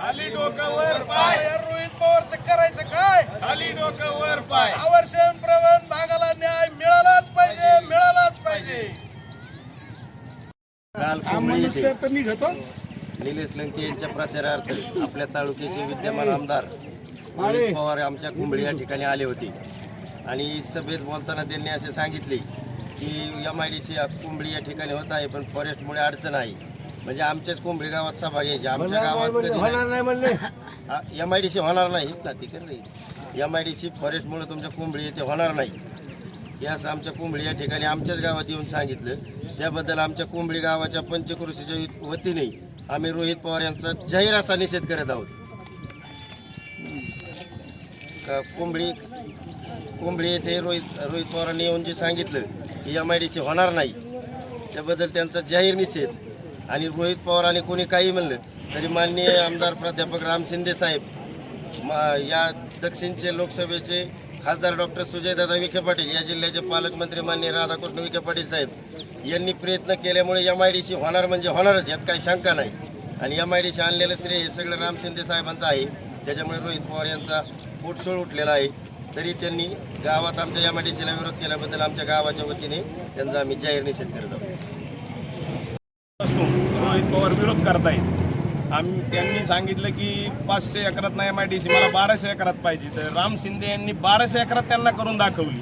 खाली डोकं वर पाय रोहित पवारचं करायचं काय? खाली डोकं वर पाय आवर्षण प्रवण भागाला न्याय मिळालाच पाहिजे मिळालाच पाहिजे. निलेश लंके यांच्या प्रचारार्थ आपल्या तालुक्याचे विद्यमान आमदार रोहित पवार आमच्या कुंभळी या ठिकाणी आले होते. आणि सभेत बोलताना त्यांनी असे सांगितले की M I D C Kumbhali या ठिकाणी होत आहे पण फॉरेस्टमुळे अडचण आहे. म्हणजे आमच्याच कुंभळी गावात सभा घ्यायची. आमच्या गावात कधी नाही एम आय डी सी होणार नाही ना ती कर एम आय डी सी फॉरेस्टमुळे तुमच्या कुंभळी येथे होणार नाही. यास आमच्या कुंभळी या ठिकाणी आमच्याच गावात येऊन सांगितलं. त्याबद्दल आमच्या कुंभळी गावाच्या पंचकृषीच्या वतीने आम्ही रोहित पवार यांचा जाहीर असा निषेध करत आहोत. का कुंभळी कुंभळी येथे रोहित रोहित पवारांनी येऊन जे सांगितलं की एम आय डी सी होणार नाही. त्याबद्दल त्यांचा जाहीर निषेध. आणि रोहित पवार आणि कोणी काही म्हणलं तरी माननीय आमदार प्राध्यापक राम शिंदे साहेब मा- या दक्षिणचे लोकसभेचे खासदार डॉक्टर सुजयदादा विखे पाटील या जिल्ह्याचे पालकमंत्री माननीय राधाकृष्ण विखे पाटील साहेब यांनी प्रयत्न केल्यामुळे एम आय डी सी होणार म्हणजे होणारच यात काही शंका नाही. आणि एम आय डी सी आणलेलं श्रेय हे सगळं राम शिंदे साहेबांचं आहे. त्याच्यामुळे रोहित पवार यांचा पोटसोळ उठलेला आहे. तरी त्यांनी गावात आमच्या एम आय डी सीला विरोध केल्याबद्दल आमच्या गावाच्या वतीने त्यांचा आम्ही जाहीर निषेध करत आहोत. रोहित पवार विरोध करतायत आम्ही त्यांनी सांगितलं की पाचशे एकरात नाही एम आय डी सी मला बाराशे एकरात पाहिजे. तर राम शिंदे यांनी बाराशे एकरात त्यांना करून दाखवली.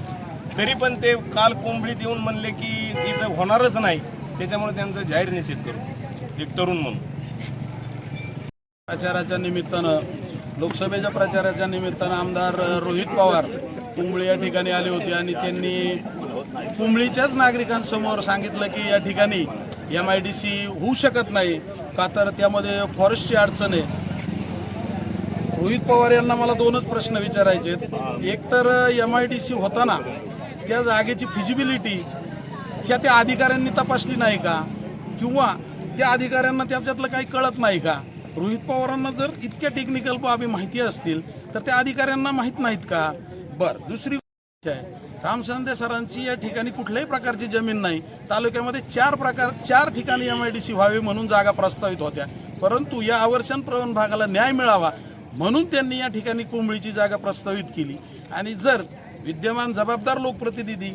तरी पण ते काल कोंबडीत येऊन म्हणले की इथं होणारच नाही. त्याच्यामुळे त्यांचा जाहीर निषेध करू. एक तरुण म्हणून. प्रचाराच्या निमित्तानं लोकसभेच्या प्रचाराच्या निमित्तानं आमदार रोहित पवार कुंबळी या ठिकाणी आले होते आणि त्यांनी कुंबळीच्याच नागरिकांसमोर सांगितलं की या ठिकाणी एम आय डी सी होऊ शकत नाही का तर त्यामध्ये फॉरेस्टची अडचण आहे. रोहित पवार यांना मला दोनच प्रश्न विचारायचे आहेत. एक तर एम आय डी सी होताना त्या जागेची फिजिबिलिटी ह्या त्या अधिकाऱ्यांनी तपासली नाही का? किंवा त्या अधिकाऱ्यांना त्याच्यातलं काही कळत नाही का? रोहित पवारांना जर इतक्या टेक्निकल बाबी माहिती असतील तर त्या अधिकाऱ्यांना माहीत नाहीत का? बर दुसरी गोष्ट आहे. रामसंदे सरांची या ठिकाणी कुठल्याही प्रकारची जमीन नाही. तालुक्यामध्ये चार प्रकार चार ठिकाणी एम आय डी सी व्हावी म्हणून जागा प्रस्तावित होत्या. परंतु या आवर्षण प्रवण भागाला न्याय मिळावा म्हणून त्यांनी या ठिकाणी कोंबळीची जागा प्रस्तावित केली. आणि जर विद्यमान जबाबदार लोकप्रतिनिधी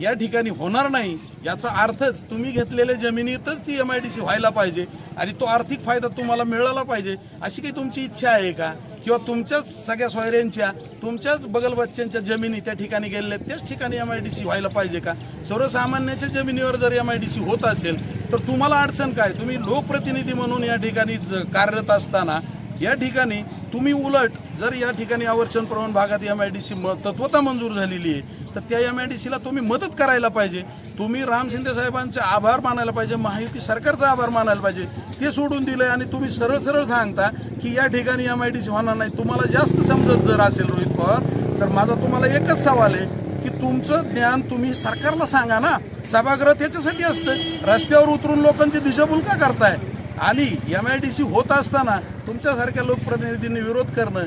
या ठिकाणी होणार नाही याचा अर्थच तुम्ही घेतलेल्या जमिनीतच ती एम आय डी सी व्हायला पाहिजे आणि तो आर्थिक फायदा तुम्हाला मिळाला पाहिजे अशी काही तुमची इच्छा आहे का? किंवा तुमच्याच सगळ्या सोयऱ्यांच्या तुमच्याच बगलबच्च्यांच्या जमिनी त्या ठिकाणी गेलेल्या आहेत, त्याच ठिकाणी एम आय डी सी व्हायला पाहिजे का? सर्वसामान्याच्या जमिनीवर जर एम आय डी सी होत असेल तर तुम्हाला अडचण काय? तुम्ही लोकप्रतिनिधी म्हणून या ठिकाणी ज- कार्यरत असताना या ठिकाणी तुम्ही उलट जर या ठिकाणी आवर्षण प्रवण भागात एम आय डी सी तत्वता मंजूर झालेली आहे तर त्या एम आय डी सीला तुम्ही मदत करायला पाहिजे. तुम्ही राम शिंदे साहेबांचे आभार मानायला पाहिजे महायुती सरकारचा आभार मानायला पाहिजे ते सोडून दिलंय आणि तुम्ही सरळ सरळ सांगता की या ठिकाणी एम आय डी सी होणार नाही. तुम्हाला जास्त समजत जर असेल रोहित पवार तर माझा तुम्हाला एकच सवाल आहे की तुमचं ज्ञान तुम्ही सरकारला सांगा ना. सभागृह त्याच्यासाठी असतं. रस्त्यावर उतरून लोकांची दिशाभूल का करताय? आणि एम आय डी सी होत असताना तुमच्यासारख्या लोकप्रतिनिधींनी विरोध करणं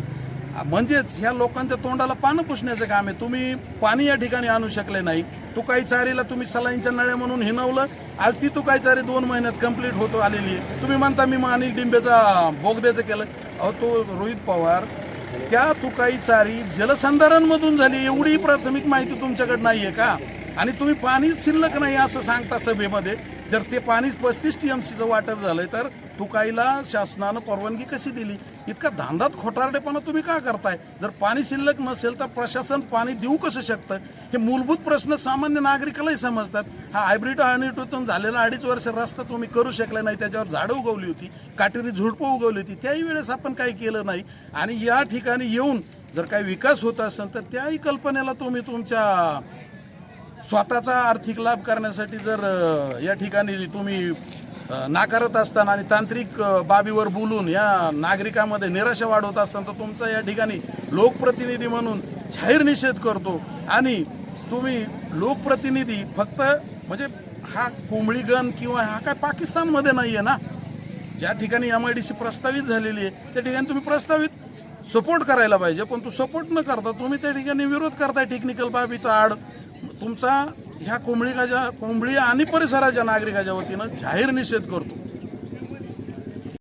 म्हणजेच ह्या लोकांच्या तोंडाला पानं पुसण्याचं काम आहे. तुम्ही पाणी या ठिकाणी आणू शकले नाही. तुकाई चारीला तुम्ही सलाईंच्या नळ्या म्हणून हिनवलं आज ती तुकाई चारी दोन महिन्यात कंप्लीट होतो आलेली आहे. तुम्ही म्हणता मी माणिक डिंबेचा बोगद्याचं केलं. अहो तो रोहित पवार त्या तुकाई चारी जलसंधारणमधून झाली. एवढी प्राथमिक माहिती तुमच्याकडे आहे का? आणि तुम्ही पाणीच शिल्लक नाही असं सांगता सभेमध्ये. जर ते पाणीच पस्तीस सीचं वाटप झालंय तर तुकाईला शासनानं परवानगी कशी दिली? इतका धांदात खोटारडेपणा तुम्ही का करताय? जर पाणी शिल्लक नसेल तर प्रशासन पाणी देऊ कसं शकतं? हे मूलभूत प्रश्न सामान्य नागरिकालाही समजतात. हा हायब्रिड अणिटूतून झालेला अडीच वर्ष रस्ता तुम्ही करू शकला नाही त्याच्यावर झाडं उगवली होती काटेरी झुडपं उगवली होती त्याही वेळेस आपण काही केलं नाही. आणि या ठिकाणी येऊन जर काही विकास होत असेल तर त्याही कल्पनेला तुम्ही तुमच्या स्वतःचा आर्थिक लाभ करण्यासाठी जर या ठिकाणी तुम्ही नाकारत असताना आणि तांत्रिक बाबीवर बोलून या नागरिकांमध्ये निराशा वाढवत असताना तर तुमचा या ठिकाणी लोकप्रतिनिधी म्हणून जाहीर निषेध करतो. आणि तुम्ही लोकप्रतिनिधी फक्त म्हणजे हा कोंबळीगण किंवा हा काय पाकिस्तानमध्ये नाही आहे ना? ज्या ठिकाणी एम आय डी सी प्रस्तावित झालेली आहे त्या ठिकाणी तुम्ही प्रस्तावित सपोर्ट करायला पाहिजे पण तो सपोर्ट न करता तुम्ही त्या ठिकाणी विरोध करताय टेक्निकल बाबीचा आड. तुमचा ह्या कोंबळीच्या कोंबळी आणि परिसराच्या नागरिकाच्या वतीनं जाहीर निषेध करतो.